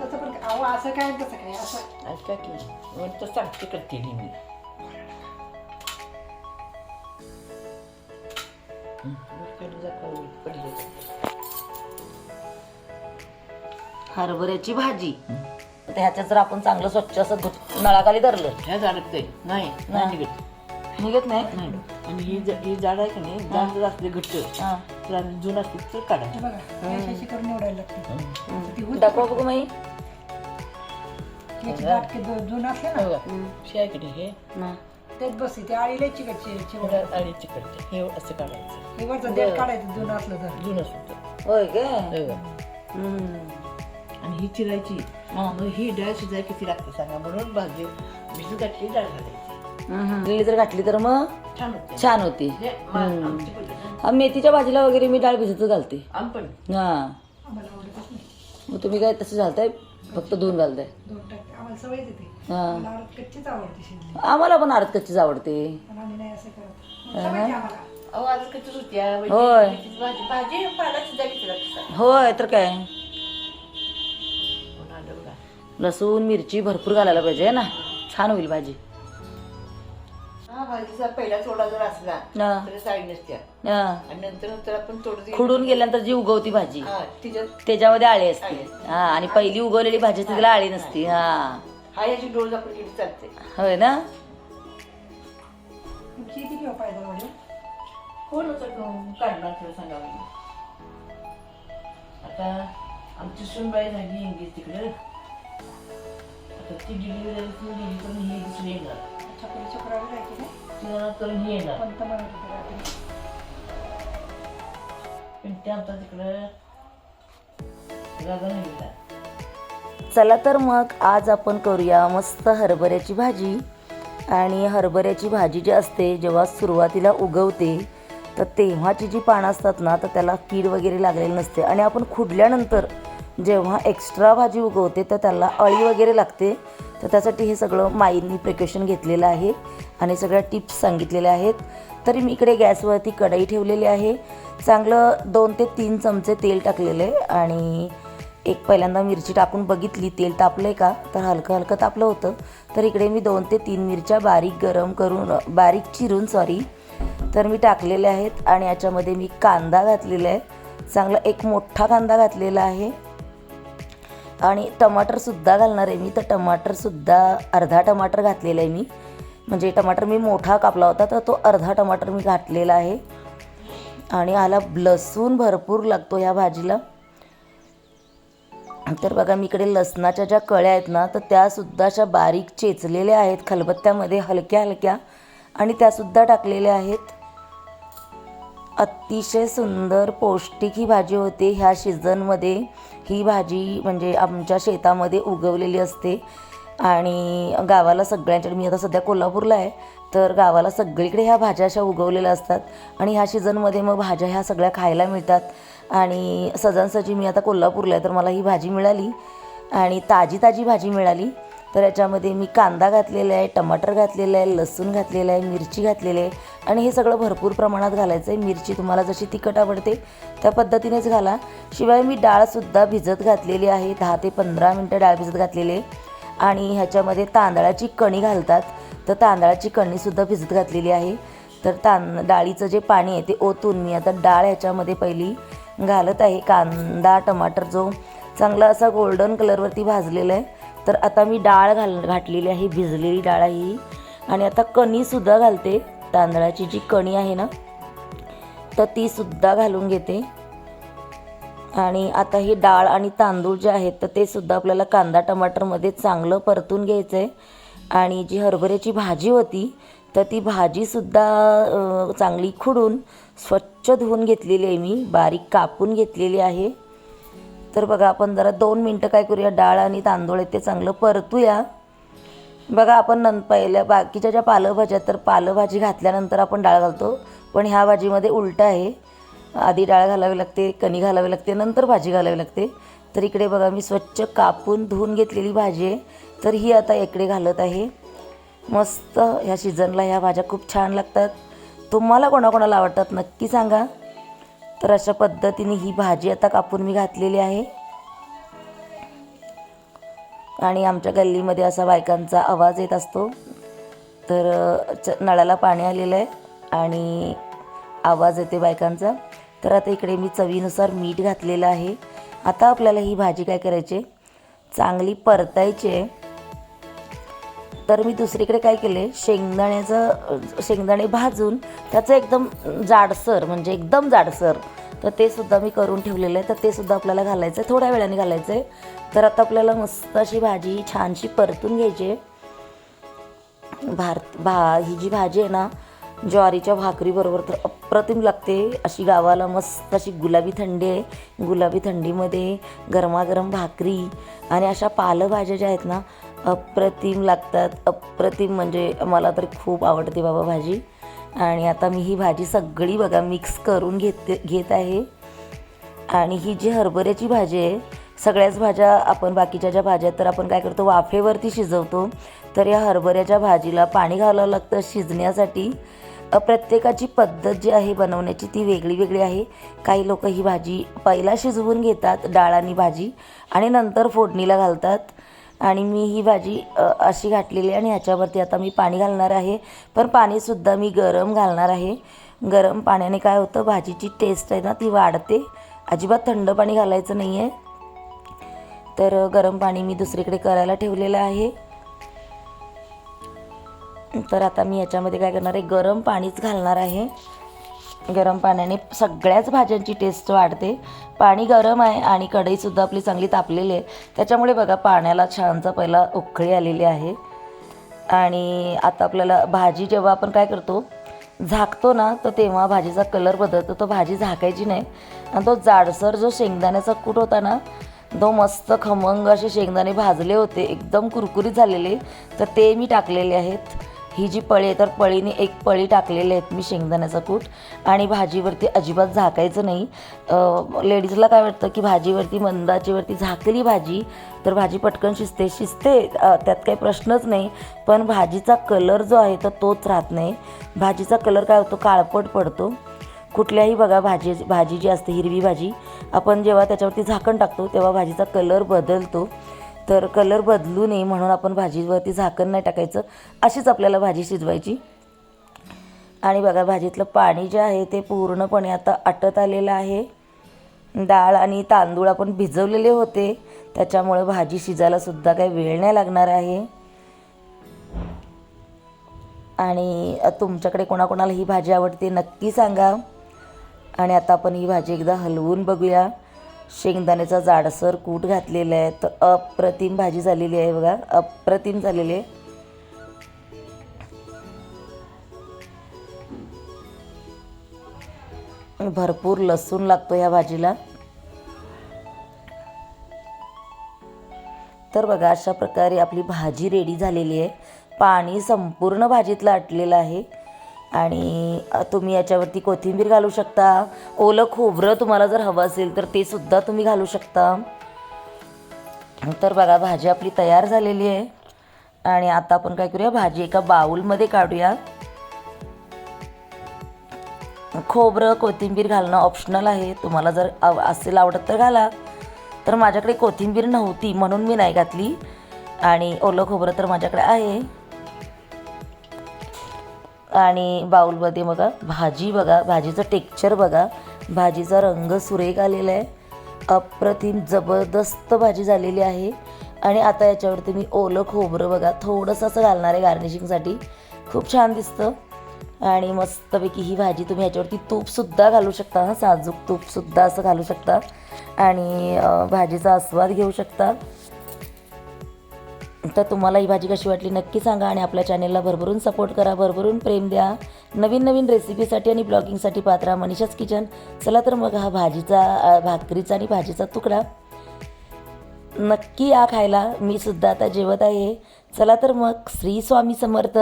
तसं पण अहो असं काय तसं काय असं ऐका की मग तर सांगते करते मी. हरभऱ्याची भाजी. तर जर आपण चांगलं स्वच्छ असं धुत नळाखाली धरलं. ह्या झाडात नाही. नाही निघत. निघत नाही. नाही आणि ही ज- ही झाड आहे का नाही झाड जर असले घट्ट हा. तर आम्ही जुन असली तर काढायचं. बघा अशी करून निवडायला लागते. हं. ती होती. दाखवा बघू माई याची दाटके दो- जुनं असले ना बघा, शियाकडे हे? तेच बसते ते आळीला चिकटचे चिवड थोडं आणि हे असं काढायचं. हे वरचं देठ काढायचं जुनं असलं तर. जुनं सुद्धा होय हे. आणि ही चिरायची. हा. मग ही डाळ शिजाय किती लागते सांगा म्हणून भाजी. भिजू घातली डाळ घालायची. लिली जर घातली तर मग छान होते. छान होती. मा- आमची पद्धत आहे. मेथीच्या भाजीला वगैरे मी डाळ भिजतच घालते. आम पण. हा. आम्हाला आवडतच नाही. मग तुम्ही काय तसं घालताय? फक्त धुवून घालताय. आम्हाला सवय येते हा. मला आवडत कच्चीच आवडते शिजली. आम्हाला पण अर्ध कच्चीच आवडते. होय. होय तर काय. लसूण मिरची भरपूर घालायला पाहिजे ना? छान होईल भाजी. हा पहिला थोडा जर असला हा. तर साईड नसत्या हा. आणि नंतर नंतर आपण थोडं खुडून गेल्यानंतर जी उगवती भाजी हा तिच्यात त्याच्यामध्ये आळी असते. हा आणि पहिली उगवलेली भाजी असते तिला आळी नसती. हा. हा. याची डोळ आपण चालते. होय ना? मग किती किंवा पाहिजे वडील कोण होतं काढणार तुला सांगा बरं. आता आमची सुनबाई झाली इंग्लिश तिकडे. आता ती डिलिव्हरी झाली ती गेली पण ही दुसरी येणार छकडी छकडावी जायची येणार आमचा तिकडं चला तर मग आज आपण करूया मस्त हरभऱ्याची भाजी. आणि हरभऱ्याची भाजी जी असते जेव्हा सुरुवातीला उगवते तर तेव्हाची जी पानं असतात ना तर त्याला कीड वगैरे लागलेली नसते. आणि आपण खुडल्यानंतर जेव्हा एक्स्ट्रा भाजी उगवते तर त्याला अळी वगैरे लागते. तर त्यासाठी हे सगळं माईंनी प्रिकॉशन घेतलेलं आहे आणि सगळ्या टिप्स सांगितलेल्या आहेत. तरी मी इकडे गॅसवरती कढई ठेवलेली आहे. चांगलं दोन ते तीन चमचे तेल टाकलेले आहे आणि एक पहिल्यांदा मिरची टाकून बघितली तेल तापलं आहे का? तर हलकं हलकं तापलं होतं. तर इकडे मी दोन ते तीन मिरच्या बारीक गरम करून बारीक चिरून सॉरी तर मी टाकलेले आहेत. आणि याच्यामध्ये मी कांदा घातलेला आहे. चांगला एक मोठा कांदा घातलेला आहे. आणि टमाटरसुद्धा घालणार आहे मी. तर टमाटरसुद्धा अर्धा टमाटर घातलेला आहे मी. म्हणजे टमाटर मी मोठा कापला होता तर तो अर्धा टमाटर मी घातलेला आहे. आणि ह्याला लसूण भरपूर लागतो ह्या भाजीला. तर बघा मी इकडे लसणाच्या ज्या कळ्या आहेत ना तर त्यासुद्धा अशा बारीक चेचलेल्या आहेत खलबत्त्यामध्ये हलक्या हलक्या आणि त्यासुद्धा टाकलेल्या आहेत. अतिशय सुंदर पौष्टिक ही भाजी होते. ह्या सीझनमध्ये ही भाजी म्हणजे आमच्या शेतामध्ये उगवलेली असते. आणि गावाला सगळ्यांच्याकडे मी आता सध्या कोल्हापूरला आहे तर गावाला सगळीकडे ह्या भाज्या अशा उगवलेल्या असतात. आणि ह्या सीझनमध्ये मग भाज्या ह्या सगळ्या खायला मिळतात. आणि सजानसजी मी आता कोल्हापूरला आहे तर मला ही भाजी मिळाली. आणि ताजी ताजी भाजी मिळाली. तर याच्यामध्ये मी कांदा घातलेला आहे टमाटर घातलेलं आहे लसूण घातलेलं आहे मिरची घातलेली आहे. आणि हे सगळं भरपूर प्रमाणात घालायचं आहे. मिरची तुम्हाला जशी तिखट आवडते त्या पद्धतीनेच घाला. शिवाय मी डाळसुद्धा भिजत घातलेली आहे. दहा ते पंधरा मिनटं डाळ भिजत घातलेली आहे. आणि ह्याच्यामध्ये तांदळाची कणी घालतात. तर तांदळाची कणीसुद्धा भिजत घातलेली आहे. तर तां डाळीचं जे पाणी आहे ते ओतून मी आता डाळ ह्याच्यामध्ये पहिली घालत आहे. कांदा टमाटर जो चांगला असा गोल्डन कलरवरती भाजलेला आहे. तर आता मी डाळ घाल घातलेली आहे भिजलेली डाळ आहे ही. आणि आता कणीसुद्धा घालते. तांदळाची जी कणी आहे ना तर तीसुद्धा घालून घेते. आणि आता ही डाळ आणि तांदूळ जे आहेत तर ते सुद्धा आपल्याला कांदा टमाटरमध्ये चांगलं परतून घ्यायचं आहे आणि जी हरभऱ्याची भाजी होती तर ती भाजीसुद्धा चांगली खुडून स्वच्छ धुवून घेतलेली आहे मी. बारीक कापून घेतलेली आहे. तर बघा आपण जरा दोन मिनटं काय करूया. डाळ आणि तांदूळ आहे ते चांगलं परतूया. बघा आपण नंत पहिल्या बाकीच्या ज्या पालेभाज्या तर पालंभाजी घातल्यानंतर आपण डाळ घालतो. पण ह्या भाजीमध्ये उलटं आहे. आधी डाळ घालावी लागते कणी घालावी लागते नंतर भाजी घालावी लागते. तर इकडे बघा मी स्वच्छ कापून धुवून घेतलेली भाजी आहे. तर ही आता इकडे घालत आहे. मस्त ह्या सीझनला ह्या भाज्या खूप छान लागतात. तुम्हाला कोणाकोणाला आवडतात नक्की सांगा. तर अशा पद्धतीने ही भाजी आता कापून मी घातलेली आहे. आणि आमच्या गल्लीमध्ये असा बायकांचा आवाज येत असतो. तर च नळाला पाणी आलेलं आहे आणि आवाज येते बायकांचा. तर आता इकडे मी चवीनुसार मीठ घातलेलं आहे. आता आपल्याला ही भाजी काय करायची आहे? चांगली परतायची आहे. तर मी दुसरीकडे काय केले? शेंगदाण्याचं शेंगदाणे भाजून त्याचं एकदम जाडसर म्हणजे एकदम जाडसर. तर ते सुद्धा मी करून ठेवलेलं आहे. तर ते सुद्धा आपल्याला घालायचं आहे. थोड्या वेळाने घालायचं आहे तर आता आपल्याला मस्त अशी भाजी छानशी परतून घ्यायची आहे. भार भा ही जी भाजी आहे ना ज्वारीच्या भाकरीबरोबर तर अप्रतिम लागते. अशी गावाला मस्त अशी गुलाबी थंडी आहे. गुलाबी थंडीमध्ये गरमागरम भाकरी आणि अशा पालेभाज्या ज्या आहेत ना अप्रतिम लागतात. अप्रतिम म्हणजे मला तर खूप आवडते बाबा भाजी. आणि आता मी ही भाजी सगळी बघा मिक्स करून घेते घेत आहे. आणि ही जी हरभऱ्याची भाजी आहे सगळ्याच भाज्या आपण बाकीच्या ज्या भाज्या आहेत तर आपण काय करतो वाफेवरती शिजवतो. तर या हरभऱ्याच्या भाजीला पाणी घालावं लागतं शिजण्यासाठी. प्रत्येकाची पद्धत जी आहे बनवण्याची ती वेगळी वेगळी आहे. काही लोक ही भाजी पहिला शिजवून घेतात डाळ आणि भाजी आणि नंतर फोडणीला घालतात. आणि मी ही भाजी अशी घातलेली आहे आणि ह्याच्यावरती आता मी पाणी घालणार आहे. पण पाणीसुद्धा मी गरम घालणार आहे. गरम पाण्याने काय होतं भाजीची टेस्ट आहे ना ती वाढते. अजिबात थंड पाणी घालायचं नाही आहे तर गरम पाणी मी दुसरीकडे करायला ठेवलेलं आहे. तर आता मी याच्यामध्ये काय करणार आहे गरम पाणीच घालणार आहे. गरम पाण्याने सगळ्याच भाज्यांची टेस्ट वाढते. पाणी गरम आहे आणि कढईसुद्धा आपली चांगली तापलेली आहे. त्याच्यामुळे बघा पाण्याला छानचा पहिला उकळी आलेली आहे. आणि आता आपल्याला भाजी जेव्हा आपण काय करतो झाकतो ना तर तेव्हा भाजीचा कलर बदलतो. तो भाजी झाकायची नाही. आणि तो जाडसर जो शेंगदाण्याचा कूट होता ना तो मस्त खमंग असे शेंगदाणे भाजले होते. एकदम कुरकुरीत झालेले. तर ते मी टाकलेले आहेत. ही जी पळी आहे तर पळीने एक पळी टाकलेले आहेत मी शेंगदाण्याचा कूट आणि भाजीवरती अजिबात झाकायचं नाही. लेडीजला काय वाटतं की भाजीवरती मंदाचीवरती झाकली भाजी तर भाजी पटकन शिजते शिजते त्यात काही प्रश्नच नाही. पण भाजीचा कलर जो आहे तर तोच राहत नाही. भाजीचा कलर काय होतो काळपट पडतो. कुठल्याही बघा भाजी भाजी जी असते हिरवी भाजी आपण जेव्हा त्याच्यावरती झाकण टाकतो तेव्हा भाजीचा कलर बदलतो. तर कलर बदलू नये म्हणून आपण भाजीवरती झाकण नाही टाकायचं. अशीच आपल्याला भाजी शिजवायची. आणि बघा भाजीतलं पाणी जे आहे ते पूर्णपणे आता आटत आलेलं आहे. डाळ आणि तांदूळ आपण भिजवलेले होते. त्याच्यामुळं भाजी शिजायलासुद्धा काही वेळ नाही लागणार आहे. आणि तुमच्याकडे कोणाकोणाला ही भाजी आवडते नक्की सांगा. आणि आता आपण ही भाजी एकदा हलवून बघूया. शेंगदाण्याचा जाडसर कूट घातलेला आहे. तर अप्रतिम भाजी झालेली आहे बघा. अप्रतिम झालेली आहे. भरपूर लसूण लागतो ह्या भाजीला. तर बघा अशा प्रकारे आपली भाजी रेडी झालेली आहे. पाणी संपूर्ण भाजीतलं आटलेलं आहे. आणि तुम्ही याच्यावरती कोथिंबीर घालू शकता. ओलं खोबरं तुम्हाला जर हवं असेल तर ते सुद्धा तुम्ही घालू शकता. तर बघा भाजी आपली तयार झालेली आहे. आणि आता आपण काय करूया भाजी एका बाउलमध्ये काढूया. खोबरं कोथिंबीर घालणं ऑप्शनल आहे. तुम्हाला जर आव असेल आवडत तर घाला. तर माझ्याकडे कोथिंबीर नव्हती म्हणून मी नाही घातली. आणि ओलं खोबरं तर माझ्याकडे आहे. आणि बाउलमध्ये बघा भाजी बघा भाजीचं टेक्चर बघा. भाजीचा रंग सुरेख आलेला आहे. अप्रतिम जबरदस्त भाजी झालेली आहे. आणि आता याच्यावरती मी ओलं खोबरं बघा थोडंसं असं घालणार आहे गार्निशिंगसाठी खूप छान दिसतं. आणि मस्तपैकी ही भाजी तुम्ही ह्याच्यावरती तूपसुद्धा घालू शकता हां साजूक तूपसुद्धा असं घालू शकता. आणि भाजीचा आस्वाद घेऊ शकता. तर तुम्हाला ही भाजी कशी वाटली नक्की सांगा आणि आपल्या चॅनेलला भरभरून सपोर्ट करा. भरभरून प्रेम द्या. नवीन नवीन रेसिपीसाठी आणि ब्लॉगिंगसाठी पात्रा मनीषाच किचन चला तर मग हा भाजीचा भाकरीचा आणि भाजीचा तुकडा. नक्की या खायला. मी सुद्धा आता जेवत आहे. चला तर मग श्री स्वामी समर्थ.